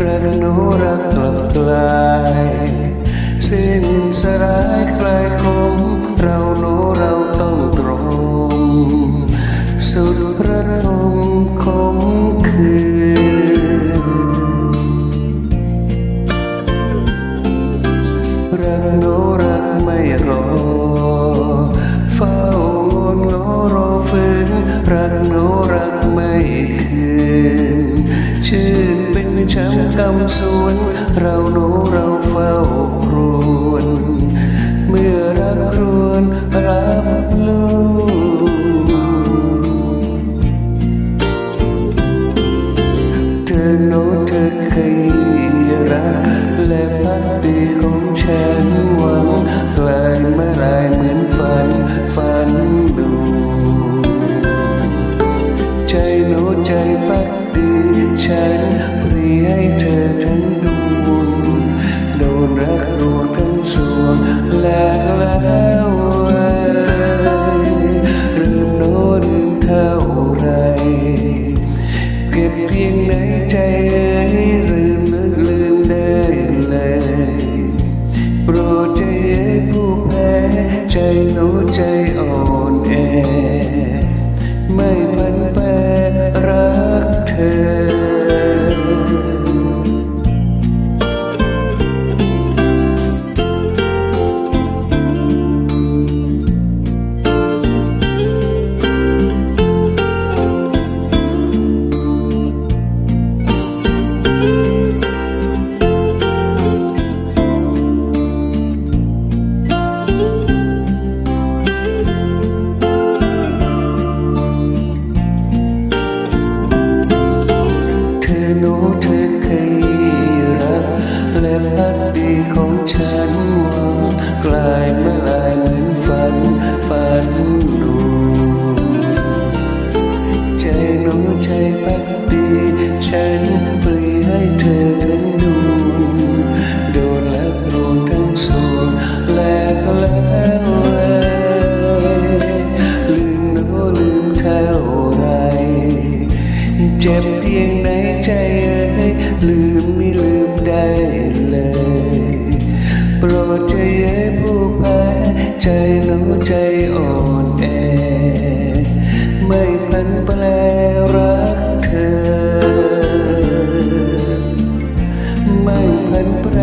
รักหนูรักกลับกลาย สิ้นสลายใครคงำสวน เราโนเราเฝ้าครวน เมื่อรักครวนรับลูกเธอโน้เธอเคยรัก และพักดีของฉันหวังกลายมาลายเหมือนฝัน ฝันดูใจโน้ใจพักดีฉัน งในใจเอ่ยลืมนึกลืมได้เลยโปรดใจเอ่ยผู้แพ้ใจหนูใจอ่อนแอ ฉันหวังกลายมาลายเหมือนฝัน ฝันหนูใจหนูใจพักดี ฉันปลีให้เธอทั้งดวงโดนและโกรธทั้งสวงแลกแล้วเลยลืมโน้ลืมเท่าไร เจ็บเพียงในใจเอ่ยลืมไม่ลืม ปรดใจเย็ผู้แพ้ใจหนูใจอ่อนแอ ไม่พันแปลรักเธอ ไม่พันแปล